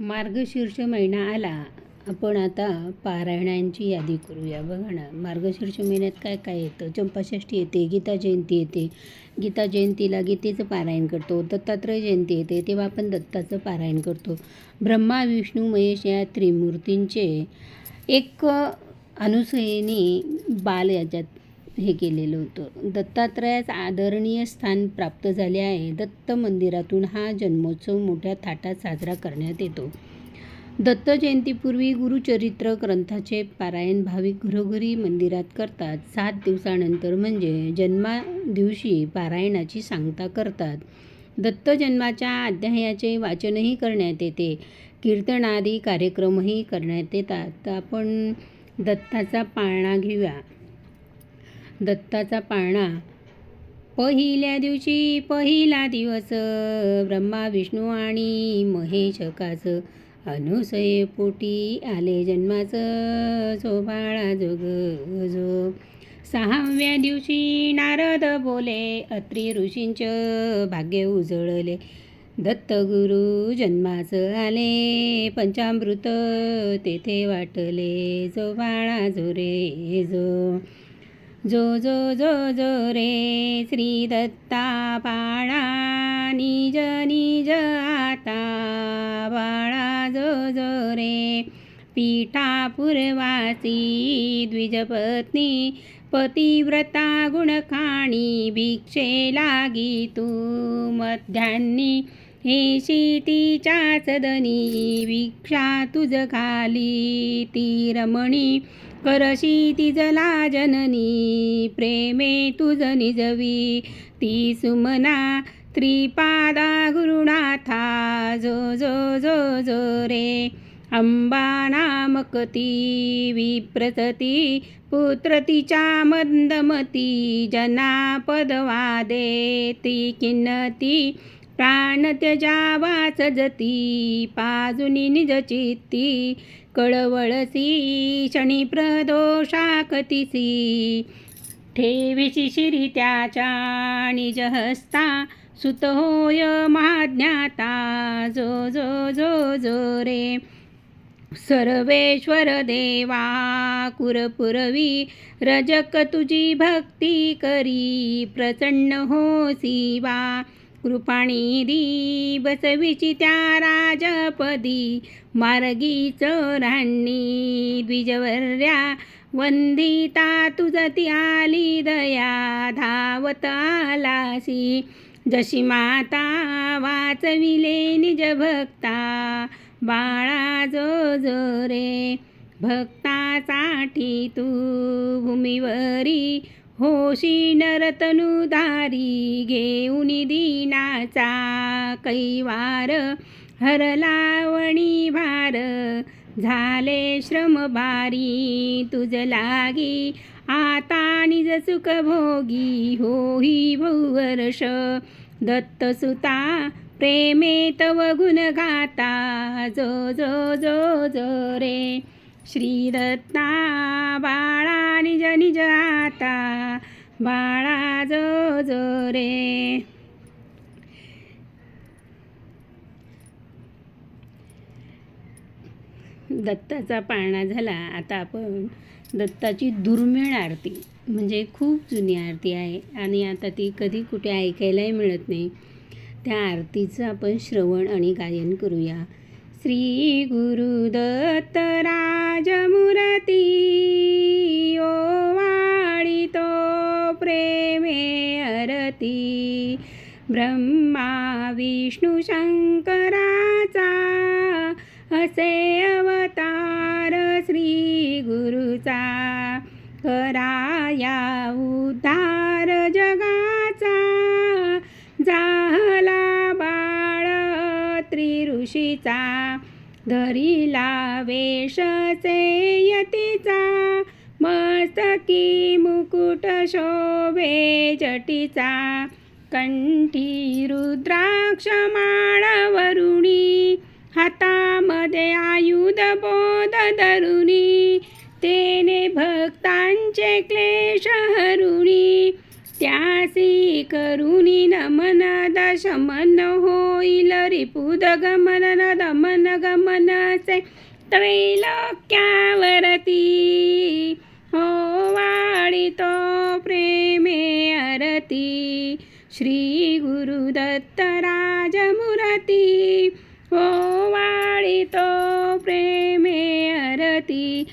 मार्गशीर्ष महिना आला. आपण आता पारायणांची यादी करूया. बघा ना मार्गशीर्ष महिन्यात काय काय येतं? चंपाषष्ठी येते गीता जयंती येते. गीता जयंतीला गीतेचं पारायण करतो. दत्तात्रय जयंती येते तेव्हा आपण दत्ताचं पारायण करतो. ब्रह्मा विष्णू महेश या त्रिमूर्तींचे एक अनुसयेने बाल याच्यात हे केलेलं होतं. दत्तात्रयास आदरणीय स्थान प्राप्त झाले आहे. दत्त मंदिरातून हा जन्मोत्सव मोठ्या थाटात साजरा करण्यात येतो. दत्त जयंतीपूर्वी गुरुचरित्र ग्रंथाचे पारायण भाविक घरोघरी मंदिरात करतात. सात दिवसानंतर म्हणजे जन्मा दिवशी पारायणाची सांगता करतात. दत्त जन्माच्या अध्यायाचे वाचनही करण्यात येते. कीर्तनादी कार्यक्रमही करण्यात येतात. आपण दत्ताचा पाळणा घेऊया. दत्ताचा पाळणा. पहिल्या दिवशी पहिला दिवस ब्रह्मा विष्णू आणि महेशकाच अनुसये पोटी आले जन्माचं जो बाळा जोग जो. सहाव्या दिवशी नारद बोले अत्री ऋषींचं भाग्य उजळले. दत्तगुरु जन्माचं आले पंचामृत तेथे वाटले जो बाळा जो रे जो. जो जो जो जो रे श्री दत्ता बाळा निज निज आता बाळा जो जो रे पीठापूर्वासी द्विजपत्नी पतिव्रता गुणखाणी भिक्षे लागी तू मध्यान्नी हे शेतीच्या सदनी भिक्षा तुझ खाली ती रमणी करशी तिजला जननी प्रेमे तुझ निजवी ती सुमना त्रिपादा गुरुनाथा जो जो जो जो रे अंबा नामक ती विप्रसती पुत्र तिच्या मंदमती जना पदवादे ती किन्नती प्राण त्यजावा सजती पाजुनी निज चित्ती कळवळसी शनी प्रदोषा कतिसी ठेविशी शिरी त्याच्या निज हस्ता सुत होय महाज्ञाता जो जो जो जो रे. सर्वेश्वर देवा कुरपुरवी रजक तुझी भक्ती करी प्रसन्न हो शिवा. कृपाणी दी बसविची त्या राजपदी मार्गी चोरांनी द्विजवर्या वंदिता तुझती आली दया धावत आलासी. जशी माता वाचविले निज भक्ता बाळा जो जो रे भक्तासाठी तू भूमीवरी होशी नरतनुधारी घेऊन दिनाचा कैवार हरलावणी भार झाले श्रम बारी तुझ लागी आता निज सुख भोगी होही भूवर्ष दत्तसुता प्रेमे तव गुण गाता जो जो जो जो रे. श्री दत्ता बाळा निज निज आता बाळा जो जो रे. दत्ताचा पाळणा झाला. आता आपण दत्ताची दुर्मिळ आरती म्हणजे खूप जुनी आरती आहे आणि आता ती कधी कुठे ऐकायलाही मिळत नाही. त्या आरतीचं आपण श्रवण आणि गायन करूया. श्री गुरुदत्त राजमूर्ती ओ वाळितो प्रेमे अरती। ब्रह्मा विष्णू शंकराचा असे अवतार श्री गुरुचा। कराया ऋषीचा धरिला वेशचे यतीचा मस्तकी मुकुट शोभे जटीचा कंठी रुद्राक्ष माळावरू वाळितो प्रेमे अरती श्री गुरुदत्त राजमुरती. हो वाळितो प्रेमे अरती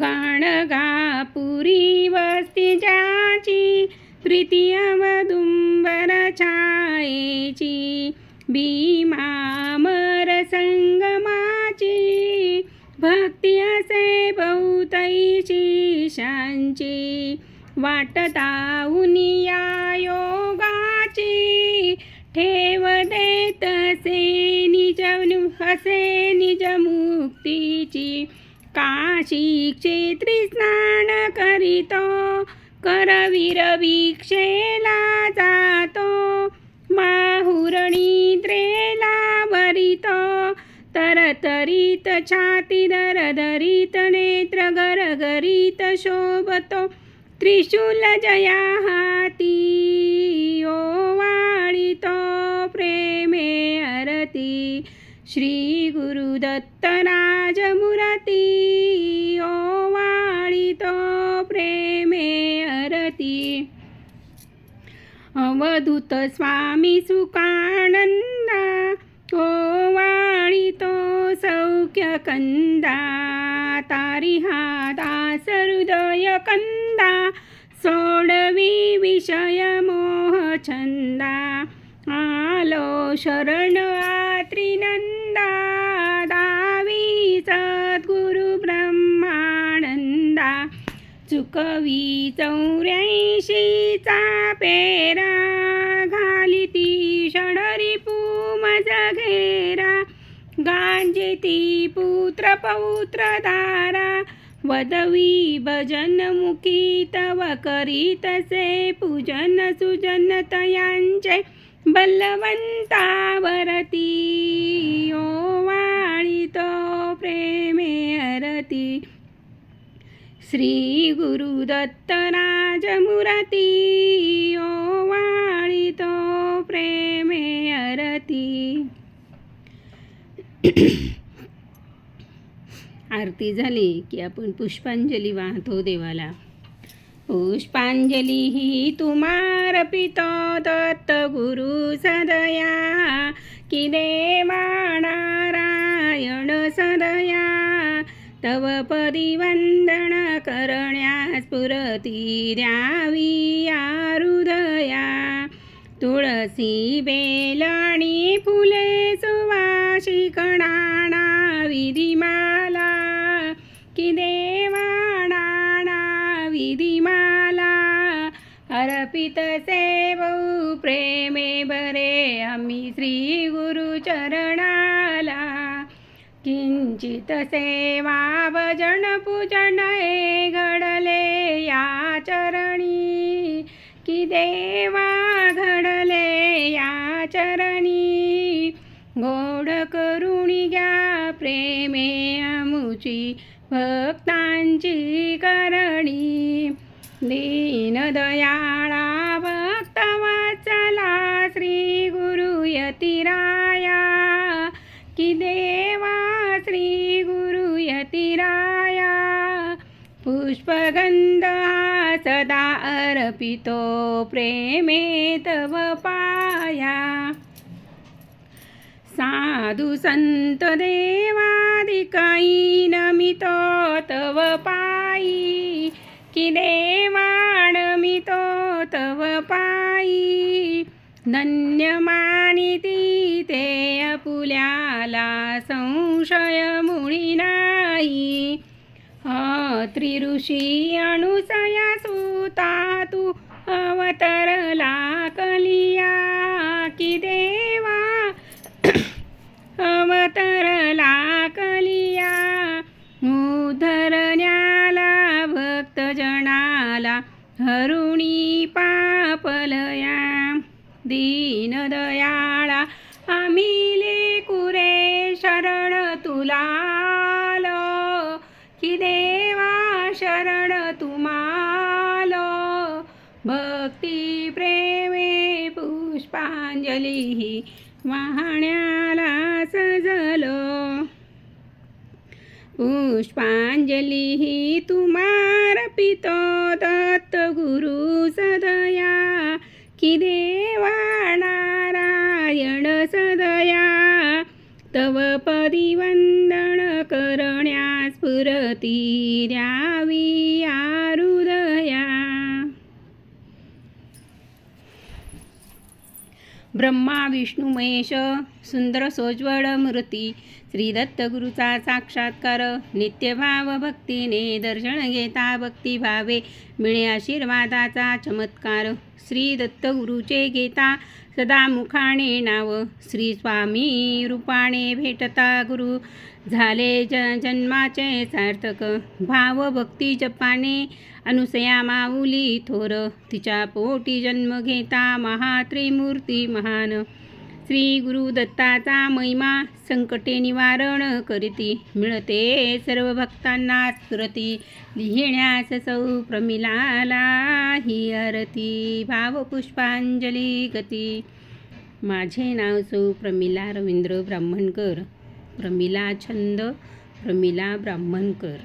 गाणगापुरी वस्ती ज्याची प्रीती अवदुंबर छायेची. बी वाटता उनिया योगाची ठेव देत असे निज हसे निज मुक्तीची काशी क्षेत्री स्नान करीतो करवीर वीक्षेला जातो माहुरणी द्रेला वरितो तरतरीत छाती दरदरीत नेत्र गरगरीत शोभतो त्रिशूल जया हाती ओ वाळितो प्रेमे अरती श्री गुरुदत्त ओ वाळितो प्रेमे अरती। अवधूत स्वामी सुखानंदा ओ वाळितो सौख्य कंदा तारी चिंता सोडवी विषय मोह छंदा आलो शरण आत्रिनंदा दावी सद्गुरु ब्रह्मानंदा चुकवी चौऱ्याऐंशीचा पेरा घाली ती षडरी पूमज घेरा गांजिती पुत्र पौत्र दारा वदवी भजन मुखी तव करीतसे पूजन सुजन तयांचे बलवंतावरती ओ वाळितो प्रेमे अरती श्री गुरुदत्तराजमुरती ओ वाळितो प्रेमे अरती आरती झाली की आपण पुष्पांजली वाहतो देवाला. पुष्पांजली ही तुम्हार्पितो दत्त गुरु सदया कि देवाणारायण सदया. तव परिवंदन करण्यास पुरती द्यावी या हृदया तुळसी बेल आणि फुले सुवाशिकणाना विधिमा कि देवाणाना विधिमाला अर्पित सेवऊ प्रेमे बरे आम्ही श्री गुरुचरणाला किंचित सेवा भजन पूजन हे घडले या चरणी. कि देवा भक्तांची करणी. दीनदयाळा भक्त वाचला श्री गुरु यतिराया. कि देवा श्री गुरु यतिराया. पुष्पगंध सदा अर्पितो प्रेमे तव पाया. साधु संत देवा देवादिकाई मितो तव पायी कि देवाणमितो तव पायी धन्य मानिती ते अपुल्याला संशय मुळी नाही त्रिऋषी अनुसया सुता तू अवतरला मालो भक्ती प्रेमे पुष्पांजली वाहण्याला सजलो. पुष्पांजली तुमार पितो दत्त गुरु सदया कि देवा नारायण सदया. तव पदी वंदन करण्यास पुरती द्यावी या हृदया ब्रह्मा विष्णू महेश सुंदर सोज्वळ मूर्ती श्री दत्तगुरूचा साक्षात्कार नित्यभाव भक्तीने दर्शन घेता भक्तिभावे मिळे आशीर्वादाचा चमत्कार. श्री दत्तगुरूचे घेता सदा मुखाने नाव श्री स्वामी रूपाने भेटता गुरु. झाले ज जन्माचे सार्थक. भाव भक्ती जपाने अनुसया माऊली थोर. तिच्या पोटी जन्म घेता महा त्रिमूर्ती महान. श्री गुरु दत्ताचा महिमा संकटे निवारण करीती. मिळते सर्व भक्तांना स्फुरती लिहिण्यास सौ प्रमिलाला ही आरती. भावपुष्पांजली गती. माझे नाव सौ प्रमिला रवींद्र ब्राह्मणकर. प्रमिला छंद प्रमिला ब्राह्मणकर.